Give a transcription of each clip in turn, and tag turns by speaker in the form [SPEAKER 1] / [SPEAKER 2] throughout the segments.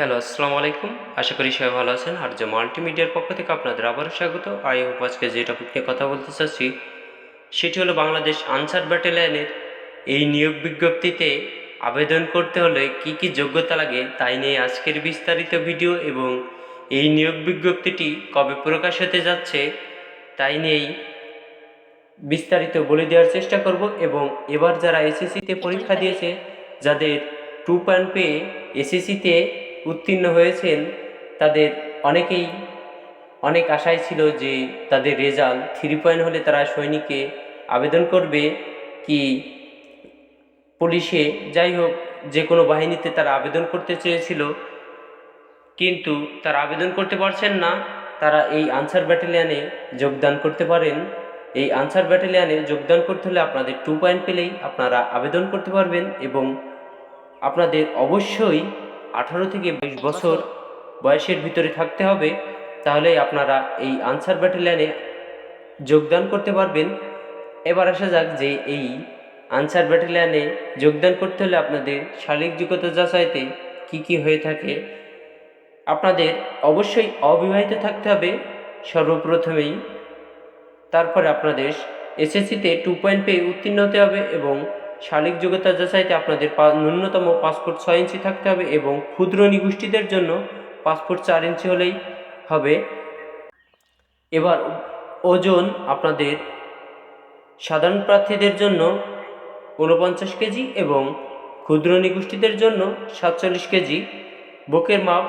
[SPEAKER 1] Hello, আসসালামু আলাইকুম। আশা করি সবাই ভালো আছেন। আর যে মাল্টিমিডিয়ার পক্ষ থেকে আপনাদের আবারও স্বাগত। আই হোপ আজকে যে টপিক নিয়ে কথা বলতে চাচ্ছি, সেটি হলো বাংলাদেশ আনসার ব্যাটালিয়নের এই নিয়োগ বিজ্ঞপ্তিতে আবেদন করতে হলে কি কি যোগ্যতা লাগে তাই নিয়ে আজকের বিস্তারিত ভিডিও এবং এই নিয়োগ বিজ্ঞপ্তিটি কবে প্রকাশ হতে যাচ্ছে তাই নিয়েই বিস্তারিত বলে দেওয়ার চেষ্টা করব এবং এবার যারা এসএসসিতে পরীক্ষা দিয়েছে, যাদের টু পয়েন্ট পেয়ে এসএসসিতে উত্তীর্ণ হয়েছেন, তাদের অনেকেই, অনেক আশায় ছিল যে তাদের রেজাল্ট থ্রি পয়েন্ট হলে তারা সৈনিকে আবেদন করবে কি পুলিশে। যাই হোক, যে কোনো বাহিনীতে তারা আবেদন করতে চেয়েছিল, কিন্তু তারা আবেদন করতে পারছেন না। তারা এই আনসার ব্যাটালিয়ানে যোগদান করতে পারেন। এই আনসার ব্যাটালিয়ানে যোগদান করতে হলে আপনাদের টু পয়েন্ট পেলেই আপনারা আবেদন করতে পারবেন এবং আপনাদের অবশ্যই আঠারো থেকে বাইশ বছর বয়সের ভিতরে থাকতে হবে তাহলে আপনারা এই আনসার ব্যাটালিয়ানে যোগদান করতে পারবেন। এবার আসা যাক যে এই আনসার ব্যাটালিয়ানে যোগদান করতে হলে আপনাদের শারীরিক যোগ্যতা যাচাইতে কি কি হয়ে থাকে। আপনাদের অবশ্যই অবিবাহিত থাকতে হবে সর্বপ্রথমেই। তারপরে আপনাদের এসএসসিতে টু পয়েন্ট পেয়ে উত্তীর্ণ হতে হবে এবং শারীরিক যোগ্যতা যাচাইতে আপনাদের ন্যূনতম পাসপোর্ট ছয় ইঞ্চি থাকতে হবে এবং ক্ষুদ্র নিগোষ্ঠীদের জন্য পাসপোর্ট চার ইঞ্চি হলেই হবে। এবার ওজন আপনাদের সাধারণ প্রার্থীদের জন্য ঊনপঞ্চাশ কেজি এবং ক্ষুদ্র নিগোষ্ঠীদের জন্য সাতচল্লিশ কেজি। বুকের মাপ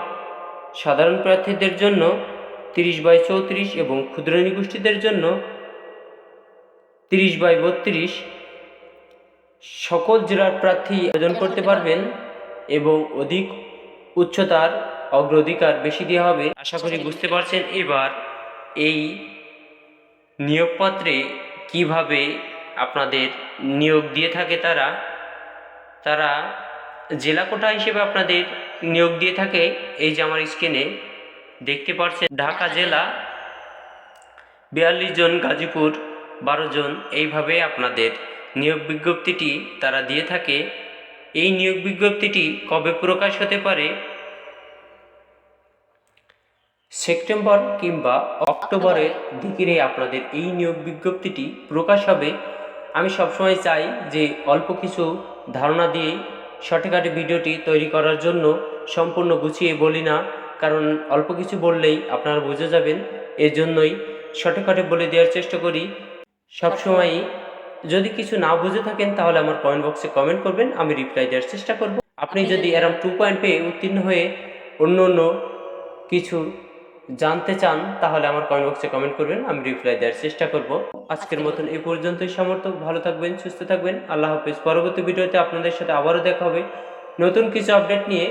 [SPEAKER 1] সাধারণ প্রার্থীদের জন্য তিরিশ বাই চৌত্রিশ এবং ক্ষুদ্র নিগোষ্ঠীদের জন্য তিরিশ বাই বত্রিশ। সকল জেলার প্রার্থী আবেদন করতে পারবেন এবং অধিক উচ্চতার অগ্রাধিকার বেশি দেওয়া হবে। আশা করি বুঝতে পারছেন এবার এই নিয়োগপত্রে কীভাবে আপনাদের নিয়োগ দিয়ে থাকে তারা। তারা জেলা কোটা হিসেবে আপনাদের নিয়োগ দিয়ে থাকে। এই যে আমার স্ক্রিনে দেখতে পাচ্ছেন ঢাকা জেলা বিয়াল্লিশ জন, গাজীপুর বারো জন। এইভাবে আপনাদের নিয়োগ বিজ্ঞপ্তিটি তারা দিয়ে থাকে। এই নিয়োগ বিজ্ঞপ্তিটি কবে প্রকাশ হতে পারে? সেপ্টেম্বর কিংবা অক্টোবরের দিকে আপনাদের এই নিয়োগ বিজ্ঞপ্তিটি প্রকাশ হবে। আমি সবসময় চাই যে অল্প কিছু ধারণা দিয়ে শর্টকাটে ভিডিওটি তৈরি করার জন্য সম্পূর্ণ গুছিয়ে বলি না, কারণ অল্প কিছু বললেই আপনারা বুঝে যাবেন। এর জন্যই শর্টকাটে বলে দেওয়ার চেষ্টা করি। সবসময়ই যদি কিছু না বুঝে থাকেন, তাহলে আমার কমেন্ট বক্সে কমেন্ট করবেন, আমি রিপ্লাই দেওয়ার চেষ্টা করব। আপনি যদি এরম টু পয়েন্ট পেয়ে উত্তীর্ণ হয়ে অন্য অন্য কিছু জানতে চান, তাহলে আমার কমেন্ট বক্সে কমেন্ট করবেন, আমি রিপ্লাই দেওয়ার চেষ্টা করব। আজকের মতন এই পর্যন্তই, সমর্থক ভালো থাকবেন, সুস্থ থাকবেন। আল্লাহ হাফিজ। পরবর্তী ভিডিওতে আপনাদের সাথে আবারও দেখা হবে। নতুন কিছু আপডেট নিয়ে